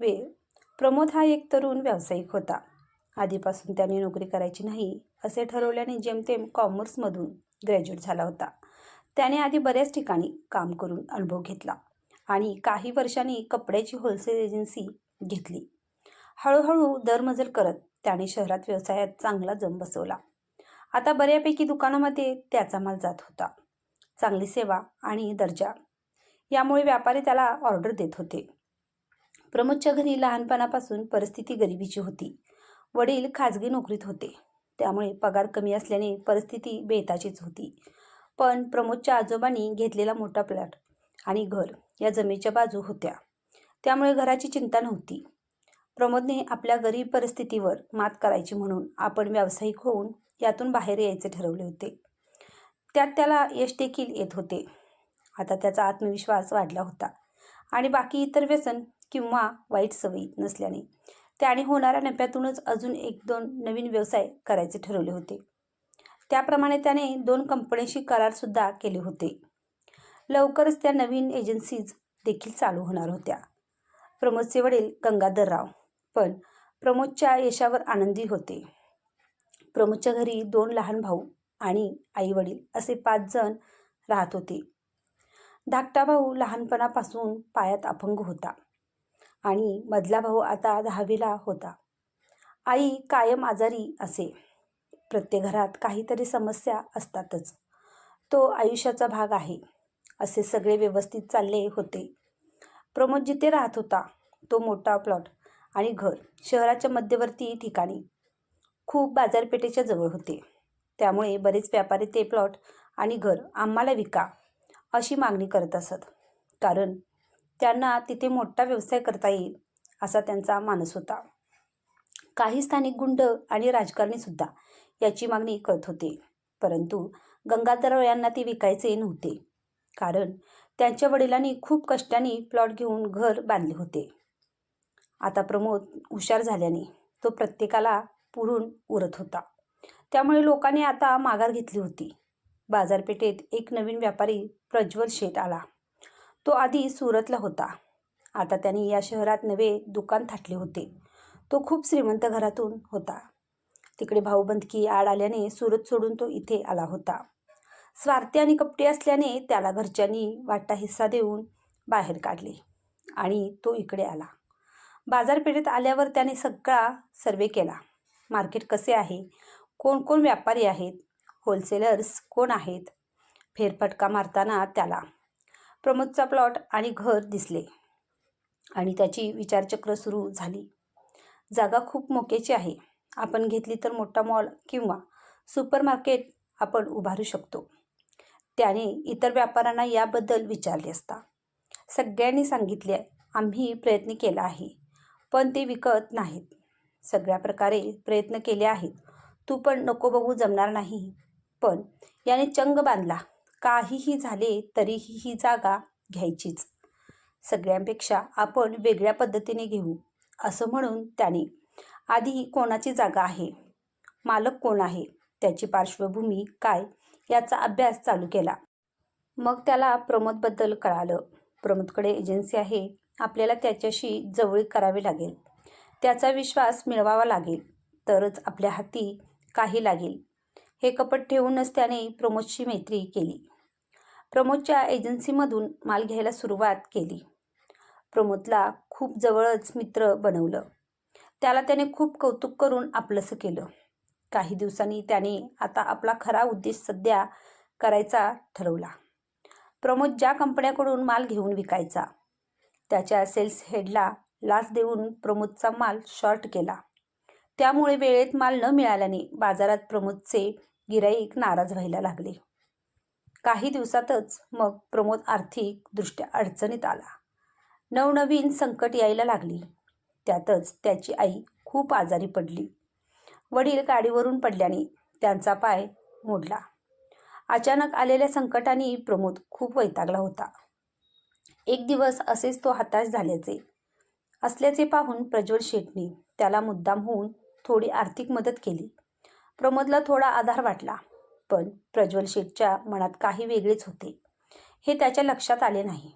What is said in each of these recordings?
वेळ. प्रमोद हा एक तरुण व्यावसायिक होता. आधीपासून त्याने नोकरी करायची नाही असे ठरवल्याने जेमतेम कॉमर्समधून ग्रॅज्युएट झाला होता. त्याने आधी बऱ्याच ठिकाणी काम करून अनुभव घेतला आणि काही वर्षांनी कपड्याची होलसेल एजन्सी घेतली. हळूहळू दरमजल करत त्याने शहरात व्यवसायात चांगला जम बसवला. आता बऱ्यापैकी दुकानामध्ये त्याचा माल जात होता. चांगली सेवा आणि दर्जा. यामुळे व्यापारी त्याला ऑर्डर देत होते. प्रमोदच्या घरी लहानपणापासून परिस्थिती गरिबीची होती. वडील खाजगी नोकरीत होते. त्यामुळे पगार कमी असल्याने परिस्थिती बेताचीच होती. पण प्रमोदच्या आजोबांनी घेतलेला मोठा प्लॅट आणि घर या जमेच्या बाजू होत्या. त्यामुळे घराची चिंता नव्हती. प्रमोदने आपल्या गरीब परिस्थितीवर मात करायची म्हणून आपण व्यावसायिक होऊन यातून बाहेर यायचे ठरवले होते. त्यात त्याला यश देखील येत होते. आता त्याचा आत्मविश्वास वाढला होता. आणि बाकी इतर व्यसन किंवा वाईट सवयी नसल्याने. त्याने होणाऱ्या नफ्यातूनच अजून एक दोन नवीन व्यवसाय करायचे ठरवले होते. त्याप्रमाणे त्याने दोन कंपन्यांशी करारसुद्धा केले होते. लवकरच त्या नवीन एजन्सीज देखील चालू होणार होत्या. प्रमोदचे वडील गंगाधरराव पण प्रमोदच्या यशावर आनंदी होते. प्रमोदच्या घरी दोन लहान भाऊ आणि आई वडील असे पाच जण राहत होते. धाकटा भाऊ लहानपणापासून पायात अपंग होता. आणि मधला भाऊ आता दहावीला होता. आई कायम आजारी असे. प्रत्येक घरात काहीतरी समस्या असतातच. तो आयुष्याचा भाग आहे असे सगळे व्यवस्थित चालले होते. प्रमोद जिथे राहत होता तो मोठा प्लॉट आणि घर शहराच्या मध्यवर्ती ठिकाणी. खूप बाजारपेठेच्या जवळ होते. त्यामुळे बरेच व्यापारी ते प्लॉट आणि घर आम्हाला विका अशी मागणी करत असत. कारण त्यांना तिथे मोठा व्यवसाय करता येईल असा त्यांचा मानस होता. काही स्थानिक गुंड आणि राजकारणीसुद्धा याची मागणी करत होते. परंतु गंगाधरराव यांना ते विकायचे नव्हते. कारण त्यांच्या वडिलांनी खूप कष्टाने प्लॉट घेऊन घर बांधले होते. आता प्रमोद हुशार झाल्याने तो प्रत्येकाला पुरून उरत होता. त्यामुळे लोकांनी आता माघार घेतली होती. बाजारपेठेत एक नवीन व्यापारी प्रज्वल शेठ आला. तो आधी सुरतला होता. आता त्याने या शहरात नवे दुकान थाटले होते. तो खूप श्रीमंत घरातून होता. तिकडे भाऊबंदकी आड आल्याने सुरत सोडून तो इथे आला होता. स्वार्थी आणि कपटी असल्याने त्याला घरच्यांनी वाटा हिस्सा देऊन बाहेर काढले आणि तो इकडे आला. बाजारपेठेत आल्यावर त्याने सगळा सर्वे केला. मार्केट कसे आहे? कोण कोण व्यापारी आहेत? होलसेलर्स कोण आहेत? फेरफटका मारताना त्याला प्रमोदचा प्लॉट आणि घर दिसले. आणि त्याची विचारचक्र सुरू झाली. जागा खूप मोक्याची आहे. आपण घेतली तर मोठा मॉल किंवा सुपर मार्केट आपण उभारू शकतो. त्याने इतर व्यापाऱ्यांना याबद्दल विचारले असता. सगळ्यांनी सांगितले आम्ही प्रयत्न केला आहे पण ते विकत नाहीत. सगळ्या प्रकारे प्रयत्न केले आहेत. तू पण नको बघू जमणार नाही. पण याने चंग बांधला. काहीही झाले तरीही ही जागा घ्यायचीच. सगळ्यांपेक्षा आपण वेगळ्या पद्धतीने घेऊ असं म्हणून त्याने आधी कोणाची जागा आहे? मालक कोण आहे? त्याची पार्श्वभूमी काय? याचा अभ्यास चालू केला. मग त्याला प्रमोदबद्दल कळालं. प्रमोदकडे एजन्सी आहे. आपल्याला त्याच्याशी जवळीक करावी लागेल. त्याचा विश्वास मिळवावा लागेल. तरच आपल्या हाती काही लागेल. हे कपट ठेवूनच त्याने प्रमोदशी मैत्री केली. प्रमोदच्या एजन्सीमधून माल घ्यायला सुरुवात केली. प्रमोदला खूप जवळच मित्र बनवलं. त्याला त्याने खूप कौतुक करून आपलंसं केलं. काही दिवसांनी त्याने आता आपला खरा उद्देश सध्या करायचा ठरवला. प्रमोद ज्या कंपन्याकडून माल घेऊन विकायचा त्याच्या सेल्स हेडला लाच देऊन प्रमोदचा माल शॉर्ट केला. त्यामुळे वेळेत माल न मिळाल्याने बाजारात प्रमोदचे गिराईक नाराज व्हायला लागले. काही दिवसातच मग प्रमोद आर्थिकदृष्ट्या अडचणीत आला. नवनवीन संकट यायला लागली. त्यातच त्याची आई खूप आजारी पडली. वडील गाडीवरून पडल्याने त्यांचा पाय मोडला. अचानक आलेल्या संकटाने प्रमोद खूप वैतागला होता. एक दिवस असेच तो हताश झाल्याचे असल्याचे पाहून प्रज्वल शेटने त्याला मुद्दाम होऊन थोडी आर्थिक मदत केली. प्रमोदला थोडा आधार वाटला. पण प्रज्वल शेठच्या मनात काही वेगळेच होते. हे त्याच्या लक्षात आले नाही.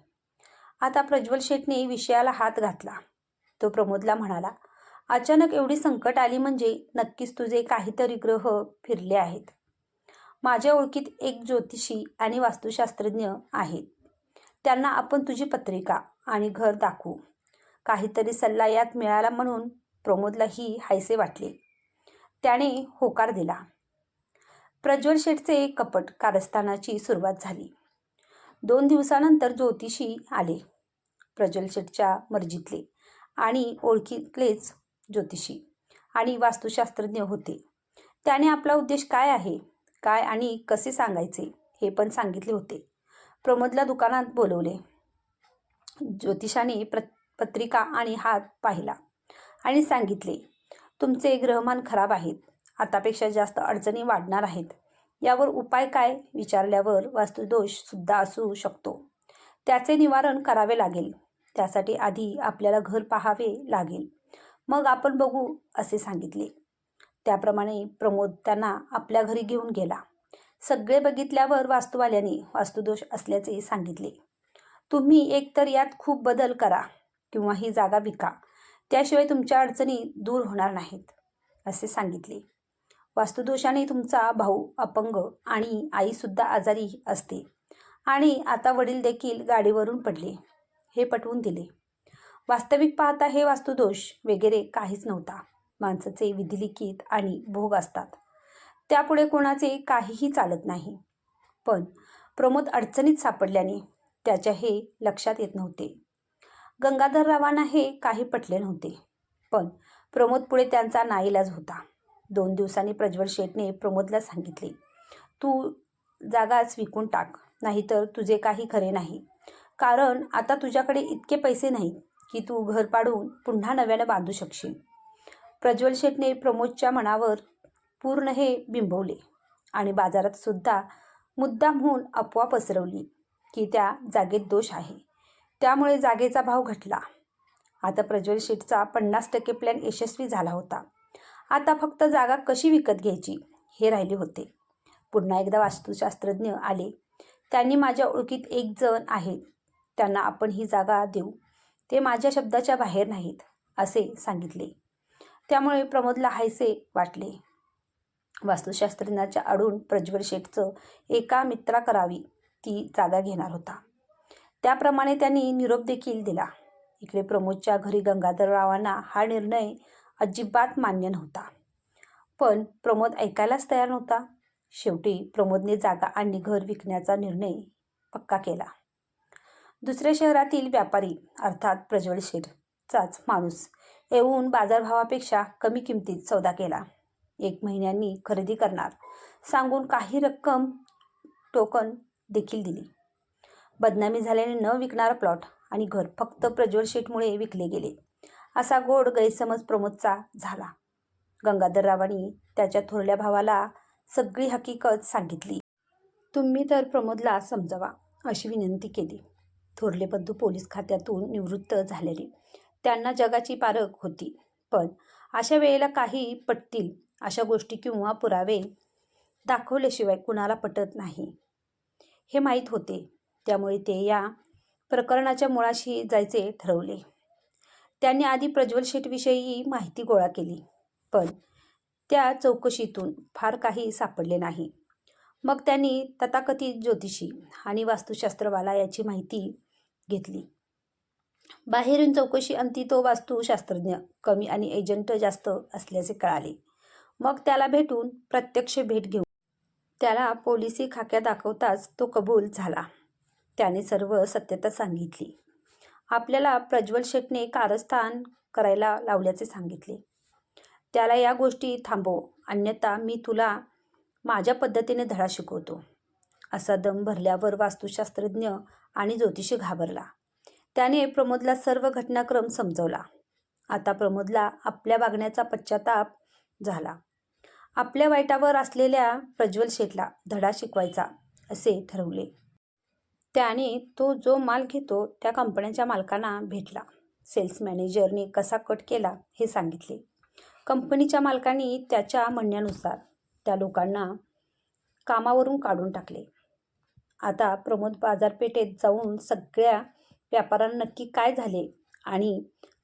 आता प्रज्वल शेठने विषयाला हात घातला. तो प्रमोदला म्हणाला अचानक एवढी संकट आली म्हणजे नक्कीच तुझे काहीतरी ग्रह फिरले आहेत. माझ्या ओळखीत एक ज्योतिषी आणि वास्तुशास्त्रज्ञ आहेत. त्यांना आपण तुझी पत्रिका आणि घर दाखवू. काहीतरी सल्ला यात मिळाला म्हणून प्रमोदला ही हायसे वाटले. त्याने होकार दिला. प्रज्वल शेठचे कपट कारस्थानाची सुरुवात झाली. दोन दिवसानंतर ज्योतिषी आले. प्रज्वल शेठच्या मर्जीतले आणि ओळखीतलेच ज्योतिषी आणि वास्तुशास्त्रज्ञ होते. त्याने आपला उद्देश काय आहे? काय आणि कसे सांगायचे? हे पण सांगितले होते. प्रमोदला दुकानात बोलवले. ज्योतिषाने प्र पत्रिका आणि हात पाहिला आणि सांगितले तुमचे ग्रहमान खराब आहेत. आतापेक्षा जास्त अडचणी वाढणार आहेत. यावर उपाय काय? विचारल्यावर वास्तुदोषसुद्धा असू शकतो. त्याचे निवारण करावे लागेल. त्यासाठी आधी आपल्याला घर पाहावे लागेल. मग आपण बघू असे सांगितले. त्याप्रमाणे प्रमोद त्यांना आपल्या घरी घेऊन गेला. सगळे बघितल्यावर वास्तुवाल्याने वास्तुदोष असल्याचे सांगितले. तुम्ही एकतर यात खूप बदल करा किंवा ही जागा विका. त्याशिवाय तुमच्या अडचणी दूर होणार नाहीत असे सांगितले. वास्तुदोषाने तुमचा भाऊ अपंग आणि आईसुद्धा आजारी असते. आणि आता वडील देखील गाडीवरून पडले. हे पटवून दिले. वास्तविक पाहता हे वास्तुदोष वगैरे काहीच नव्हता. माणसाचे विधिलिखित आणि भोग असतात. त्यापुढे कोणाचे काहीही चालत नाही. पण प्रमोद अडचणीत सापडल्याने त्याच्या हे लक्षात येत नव्हते. गंगाधररावांना हे काही पटले नव्हते. पण प्रमोद पुढे त्यांचा नाईलाज होता. दोन दिवसांनी प्रज्वल शेठने प्रमोदला सांगितले तू जागाच विकून टाक नाहीतर तुझे काही खरे नाही. कारण आता तुझ्याकडे इतके पैसे नाहीत की तू घर पाडून पुन्हा नव्यानं बांधू शकशील. प्रज्वल शेठने प्रमोदच्या मनावर पूर्ण हे बिंबवले आणि बाजारात सुद्धा मुद्दाम होऊन अफवा पसरवली की त्या जागेत दोष आहे. त्यामुळे जागेचा भाव घटला. आता प्रज्वल शेठचा पन्नास टक्के प्लॅन यशस्वी झाला होता. आता फक्त जागा कशी विकत घ्यायची? हे राहिले होते. पुन्हा एकदा वास्तुशास्त्रज्ञ आले. त्यांनी माझ्या ओळखीत एक जण आहेत. त्यांना आपण ही जागा देऊ. ते माझ्या शब्दाच्या बाहेर नाहीत असे सांगितले. त्यामुळे प्रमोदला हायसे वाटले. वास्तुशास्त्रज्ञाच्या आडून प्रज्वल शेठचं एका मित्रा करावी ती जागा घेणार होता. त्याप्रमाणे त्यांनी निरोप देखील दिला. इकडे प्रमोदच्या घरी गंगाधररावांना हा निर्णय अजिबात मान्य नव्हता. पण प्रमोद ऐकायलाच तयार नव्हता. शेवटी प्रमोदने जागा आणि घर विकण्याचा निर्णय पक्का केला. दुसऱ्या शहरातील व्यापारी अर्थात प्रज्वल शेठचाच माणूस येऊन बाजारभावापेक्षा कमी किमतीत सौदा केला. एक महिन्यांनी खरेदी करणार सांगून काही रक्कम टोकन देखील दिली. बदनामी झाल्याने न विकणारा प्लॉट आणि घर फक्त प्रज्वल शेठमुळे विकले गेले. असा गोड गैरसमज प्रमोदचा झाला. गंगाधररावांनी त्याच्या थोरल्या भावाला सगळी हकीकत सांगितली. तुम्ही तर प्रमोदला समजावा अशी विनंती केली. थोरले बंधू पोलीस खात्यातून निवृत्त झालेले. त्यांना जगाची पारख होती. पण अशा वेळेला काही पटतील अशा गोष्टी किंवा पुरावे दाखवल्याशिवाय कुणाला पटत नाही. हे माहीत होते. त्यामुळे ते या प्रकरणाच्या मुळाशी जायचे ठरवले. त्यांनी आधी प्रज्वल शेठविषयी माहिती गोळा केली. पण त्या चौकशीतून फार काही सापडले नाही. मग त्यांनी तथाकथित ज्योतिषी आणि वास्तुशास्त्रवाला याची माहिती घेतली. बाहेरून चौकशी अंती तो वास्तुशास्त्रज्ञ कमी आणि एजंट जास्त असल्याचे कळाले. मग त्याला भेटून प्रत्यक्ष भेट घेऊन त्याला पोलिसी खाक्या दाखवताच तो कबूल झाला. त्याने सर्व सत्यता सांगितली. आपल्याला प्रज्वल शेटने कारस्थान करायला लावल्याचे सांगितले. त्याला या गोष्टी थांबव अन्यथा मी तुला माझ्या पद्धतीने धडा शिकवतो. असा दम भरल्यावर वास्तुशास्त्रज्ञ आणि ज्योतिषी घाबरला. त्याने प्रमोदला सर्व घटनाक्रम समजवला. आता प्रमोदला आपल्या वागण्याचा पश्चाताप झाला. आपल्या वाईटावर असलेल्या प्रज्वल शेठला धडा शिकवायचा असे ठरवले. त्याने तो जो माल घेतो त्या कंपन्यांच्या मालकांना भेटला. सेल्स मॅनेजरने कसा कट केला हे सांगितले. कंपनीच्या मालकांनी त्याच्या म्हणण्यानुसार त्या लोकांना कामावरून काढून टाकले. आता प्रमोद बाजारपेठेत जाऊन सगळ्या व्यापाऱ्यांना नक्की काय झाले आणि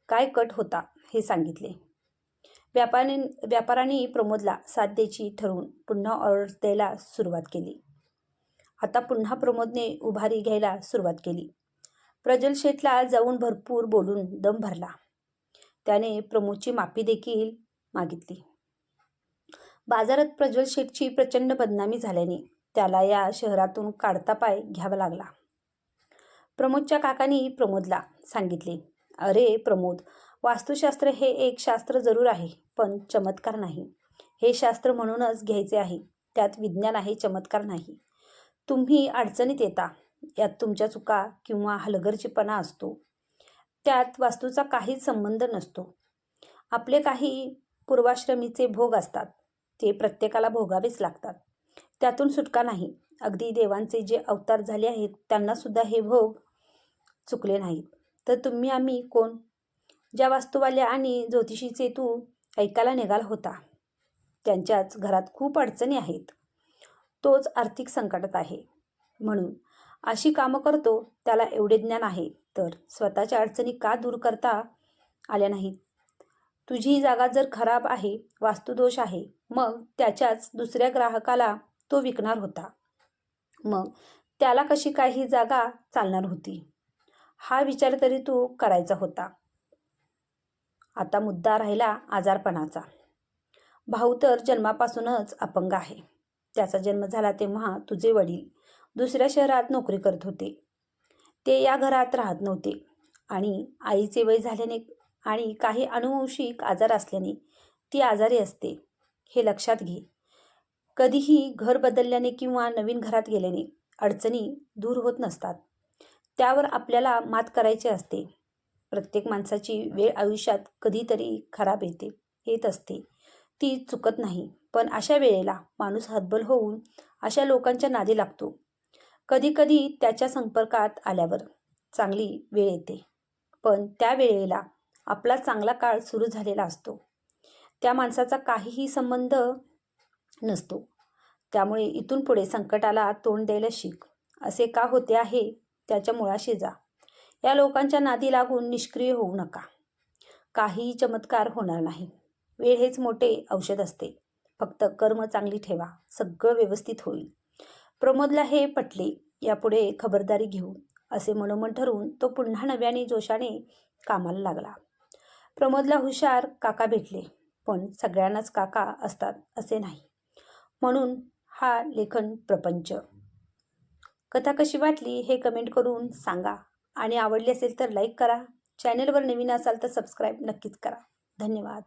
काय कट होता हे सांगितले. व्यापारी व्यापाऱ्यांनी प्रमोदला साथ द्यायची ठरवून पुन्हा ऑर्डर द्यायला सुरुवात केली. आता पुन्हा प्रमोदने उभारी घ्यायला सुरुवात केली. प्रज्वल शेठला जाऊन भरपूर बोलून दम भरला. त्याने प्रमोदची माफी देखील मागितली. बाजारात प्रज्वल शेठची प्रचंड बदनामी झाल्याने त्याला या शहरातून काढता पाय घ्यावा लागला. प्रमोदच्या काकांनी प्रमोदला सांगितले अरे प्रमोद वास्तुशास्त्र हे एक शास्त्र जरूर आहे पण चमत्कार नाही. हे शास्त्र म्हणूनच घ्यायचे आहे. त्यात विज्ञान आहे चमत्कार नाही. तुम्ही अडचणीत येता. यात तुमच्या चुका किंवा हलगर्जीपणा असतो. त्यात वास्तूचा काहीच संबंध नसतो. आपले काही पूर्वाश्रमीचे भोग असतात. ते प्रत्येकाला भोगावेच लागतात. त्यातून सुटका नाही. अगदी देवांचे जे अवतार झाले आहेत त्यांनासुद्धा हे भोग चुकले नाहीत. तर तुम्ही आम्ही कोण? ज्या वास्तूवाल्या आणि ज्योतिषीचे तू ऐकायला निघाला होता. त्यांच्याच घरात खूप अडचणी आहेत. तोच आर्थिक संकटात आहे. म्हणून अशी कामं करतो त्याला एवढे ज्ञान आहे तर स्वतःच्या अडचणी का दूर करता आल्या नाहीत? तुझी ही जागा जर खराब आहे वास्तुदोष आहे मग त्याच्याच दुसऱ्या ग्राहकाला तो विकणार होता. मग त्याला कशी काय ही जागा चालणार होती? हा विचार तरी तू करायचा होता. आता मुद्दा राहिला आजारपणाचा. भाऊ तर जन्मापासूनच अपंग आहे. त्याचा जन्म झाला तेव्हा तुझे वडील दुसऱ्या शहरात नोकरी करत होते. ते या घरात राहत नव्हते आणि आईचे वय झाल्याने आणि काही अनुवंशिक आजार असल्याने ती आजारी असते हे लक्षात घे. कधीही घर बदलल्याने किंवा नवीन घरात गेल्याने अडचणी दूर होत नसतात. त्यावर आपल्याला मात करायची असते. प्रत्येक माणसाची वेळ आयुष्यात कधीतरी खराब येते येत असते. ती चुकत नाही. पण अशा वेळेला माणूस हतबल होऊन अशा लोकांच्या नादी लागतो. कधीकधी त्याच्या संपर्कात आल्यावर चांगली वेळ येते. पण त्या वेळेला आपला चांगला काळ सुरू झालेला असतो. त्या माणसाचा काहीही संबंध नसतो. त्यामुळे इथून पुढे संकटाला तोंड द्यायला शिक. असे का होते आहे? त्याच्या मुळाशी जा. या लोकांच्या नादी लागून निष्क्रिय होऊ नका. काहीही चमत्कार होणार नाही. वेळ हेच मोठे औषध असते. फक्त कर्म चांगली ठेवा सगळं व्यवस्थित होईल. प्रमोदला हे पटले यापुढे खबरदारी घेऊ असे मनोमन ठरवून तो पुन्हा नव्याने जोशाने कामाला लागला. प्रमोदला हुशार काका भेटले पण सगळ्यांनाच काका असतात असे नाही. म्हणून हा लेखन प्रपंच. कथा कशी वाटली हे कमेंट करून सांगा आणि आवडली असेल तर लाईक करा. चॅनलवर नवीन असाल तर सबस्क्राईब नक्कीच करा. धन्यवाद.